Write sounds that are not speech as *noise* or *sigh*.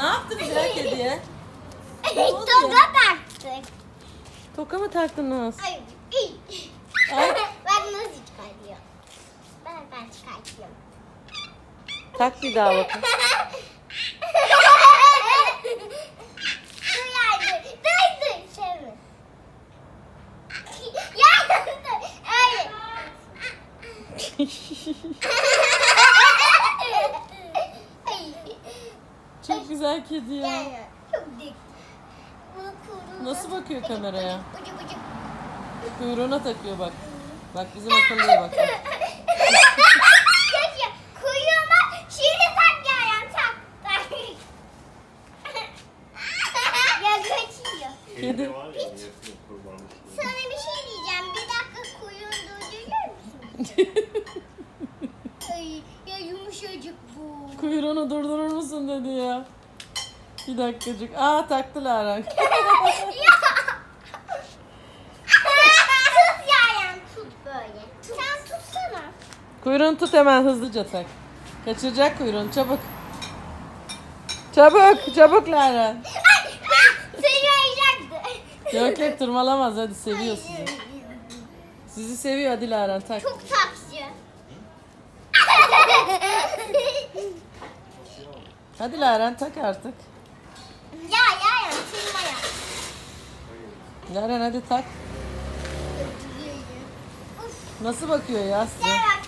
Ne yaptınız ya kediye? Toga taktık. Toka mı taktınız? Ay. Ay. *laughs* Bak nasıl çıkartıyor. Ben ben çıkartıyorum. Tak bir daha bakın. Yardım. *laughs* Dur *laughs* Çok güzel kedi ya. Yani çok dik. Bunu kuyruğuna- Nasıl bakıyor kameraya? Bıcı bıcı. Kuyruğuna takıyor bak. Bak bizim *laughs* akıllıya bak. Peki kuyruğuma şimdi tak tak. *laughs* ya kaçıyor. Kedi. Sana bir şey diyeceğim. Bir dakika kuyruğunu durdurur musun? *laughs* Ay ya yumuşacık bu. Kuyruğunu durdurur musun dedi ya. Bir dakikacık. Aa taktı Lara. ya. tut böyle. Sen tutsana. Kuyruğunu tut hemen hızlıca tak. Kaçıracak kuyruğunu çabuk. Çabuk çabuk Lara. Ay, Seni arayacaktı. Yok yok tırmalamaz hadi seviyor sizi. Sizi seviyor hadi Lara tak. Çok taksi. Hadi Lara tak artık. ya ya ya tırma ya. Lara hadi tak. Nasıl bakıyor ya size?